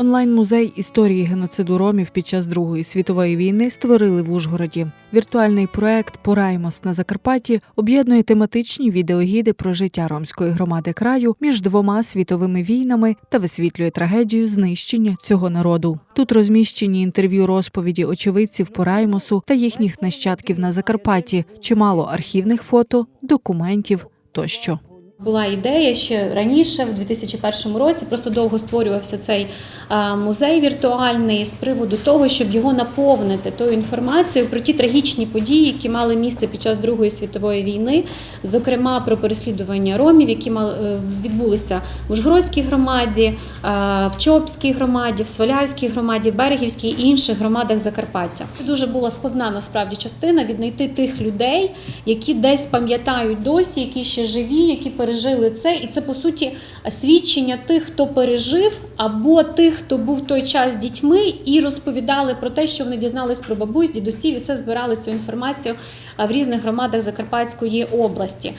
Онлайн-музей історії геноциду ромів під час Другої світової війни створили в Ужгороді. Віртуальний проект Пораймос на Закарпатті об'єднує тематичні відеогіди про життя ромської громади краю між двома світовими війнами та висвітлює трагедію знищення цього народу. Тут розміщені інтерв'ю розповіді очевидців Пораймосу та їхніх нащадків на Закарпатті, чимало архівних фото, документів тощо. Була ідея ще раніше, в 2001 році, просто довго створювався цей музей віртуальний з приводу того, щоб його наповнити тою інформацією про ті трагічні події, які мали місце під час Другої світової війни, зокрема про переслідування ромів, які е, відбулися в Ужгородській громаді, в Чопській громаді, в Свалявській громаді, в Берегівській і інших громадах Закарпаття. Це дуже була складна насправді частина віднайти тих людей, які десь пам'ятають досі, які ще живі, які пережили це. І це по суті свідчення тих, хто пережив, або тих, хто був в той час дітьми, і розповідали про те, що вони дізнались про бабусь, дідусів, і це збирали цю інформацію в різних громадах Закарпатської області.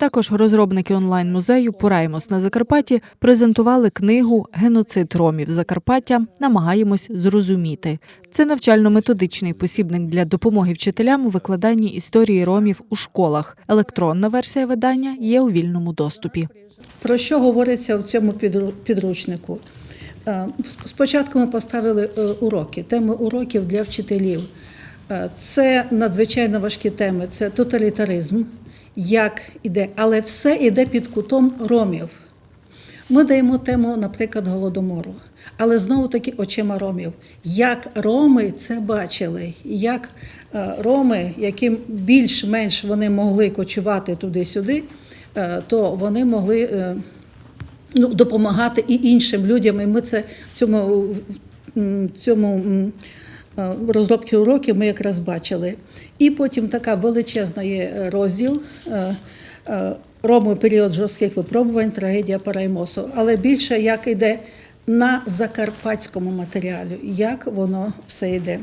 Також розробники онлайн-музею Пораймос на Закарпатті презентували книгу Геноцид ромів Закарпаття. Намагаємось зрозуміти. Це навчально-методичний посібник для допомоги вчителям у викладанні історії ромів у школах. Електронна версія видання є у вільному доступі. Про що говориться в цьому підру- підручнику? Е, Спочатку ми поставили е, уроки, теми уроків для вчителів. Е, Це надзвичайно важкі теми. Це тоталітаризм, як іде, але все йде під кутом ромів. Ми даємо тему, наприклад, голодомору, але знову таки очима ромів. Як роми це бачили, як е, роми, яким більш-менш вони могли кочувати туди-сюди, е, то вони могли е, ну, допомагати і іншим людям. І ми це в цьому, в цьому е, уроків ми якраз бачили. І потім така величезна є розділ. е, е, Роми період жорстких випробувань, трагедія Параймосу. Але більше як йде на закарпатському матеріалі, як воно все йде.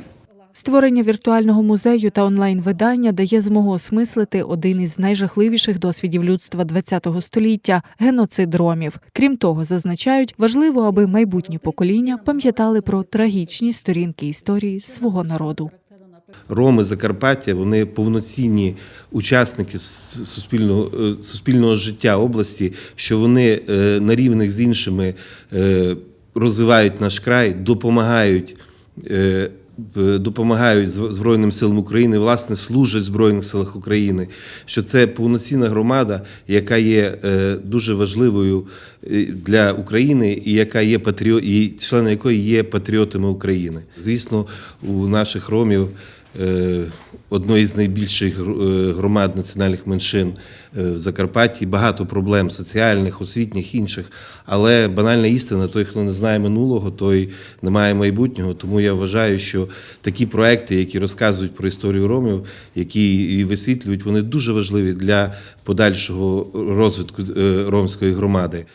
Створення віртуального музею та онлайн-видання дає змогу осмислити один із найжахливіших досвідів людства ХХ століття геноцид ромів. Крім того, зазначають, важливо, аби майбутні покоління пам'ятали про трагічні сторінки історії свого народу. Роми Закарпаття вони повноцінні учасники суспільного, е, суспільного життя області, що вони е, на рівних з іншими е, розвивають наш край, допомагають. Е, Допомагають Збройним силам України, власне, служать Збройних силах України, що це повноцінна громада, яка є е, дуже важливою е, для України і яка є патріо... і члени якої є патріотами України. Звісно, у наших ромів одної з найбільших е, громад національних меншин е, в Закарпатті. Багато проблем соціальних, освітніх, інших. Але банальна істина: той, хто не знає минулого, той не має майбутнього. Тому я вважаю, що такі проекти, які розказують про історію ромів, які її висвітлюють, вони дуже важливі для подальшого розвитку е, ромської громади.